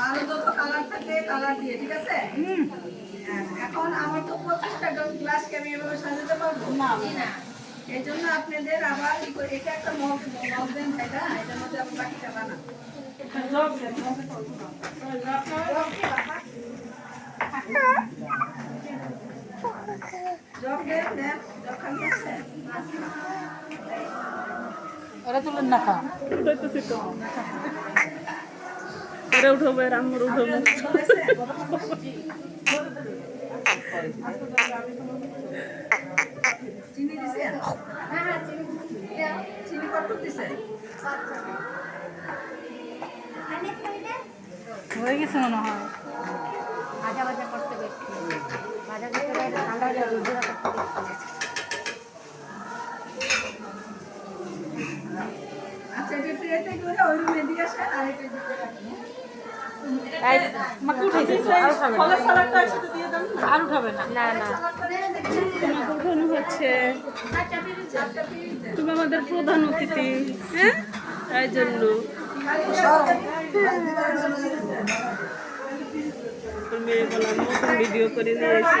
আরও যত কালার থাকে কালার দিয়ে ঠিক আছে? হ্যাঁ, এখন আমার তো পঁচিশটা গ্লাসকে আমি এভাবে সাজাতে পারব? না। এই জন্য আপনাদের আবার এটা একটা মগ মগ দেন ভাইটা এটার মধ্যে আপনি বাকিটা বানান। জগ দেন দেন জগ খালি আছে ওরা তুলেন না খা উঠাইতেছি তো এরা উঠাবো আম্মুর উঠাবো। জগ আছে? চিনি দিছে চিনি কত দিছে হয়ে গেছে মনে হয়। ভাজা ভাজা করতে দেখছি ভাজা ভিতরে ঠান্ডা রুজিরা করতে দেখছি আচ্ছা এটা ট্রেতে করে ওই রুমে দিয়ে আসেন আর এটা দিতে রাখেন এই মাকে উঠাইছে তো, আর উঠাবে না না না হচ্ছে তুমি আমাদের প্রধান অতিথি হ্যাঁ তাই জন্য আমি বললাম ভিডিও করে নিয়ে এসে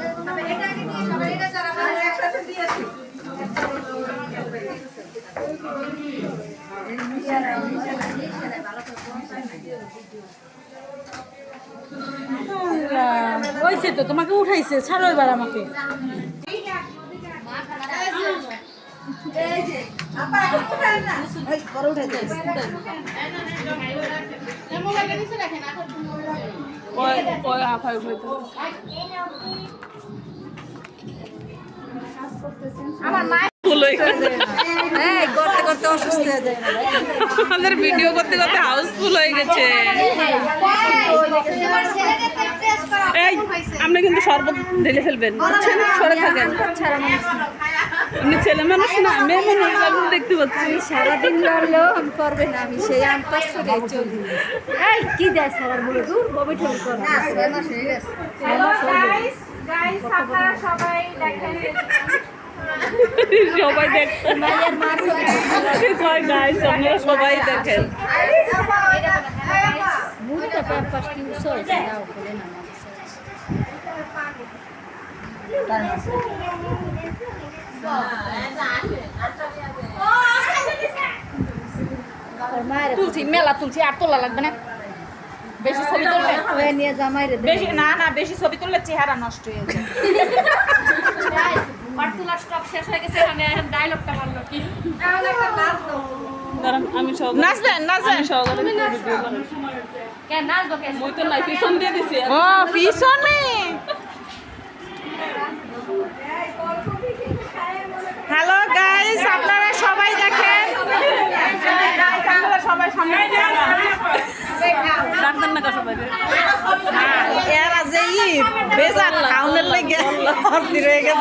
হয়েছে তো তোমাকে উঠাইছে ছাড়ো এবার আমাকে। আপা এখন হয়ে। এই করতে করতে অসুস্থ হয়ে যায়। আমাদের ভিডিও করতে করতে হাউসফুল হয়ে গেছে। এই আপনি কিন্তু শরবত ঢেলে ফেলবেন। বুঝছেন? সরে থাকেন। আপনি ছেলে মানুষ না মেয়ে মানুষ আমি দেখতে পাচ্ছি সারাদিন লড়লেও আমি করবে না আমি সেই আম চলি। এই কি দেয় বলে? দূর না গেছে। সবাই দেখছেন মায়ের মার ছবি কয় গাইস আপনারা সবাই দেখেন মুখটা প্যাম্পাস কি উৎস হয়েছে দাও বলে না আমার মায়ের তুলছি মেলা তুলছি আর তোলা লাগবে না বেশি ছবি তুললে হয়ে নিয়ে জামাই রে বেশি না না বেশি ছবি তুললে চেহারা নষ্ট হয়ে যায় পার্টুলার স্টক শেষ হয়ে গেছে আমি এখন ডায়লগটা বলল কি? দাঁড়ান আমি সহ নাচবেন নাচবেন। আমি সহকারে ভিডিও বানাই। কেন নাচবো কেন? মই তো নাই পিছন দিয়ে দিছি। ও পিছনে! হ্যালো গাইস আপনারা সবাই দেখেন। আপনারা সবাই সামনে ডাক্তার না বেজার লেগে অস্থির হয়ে গেছে।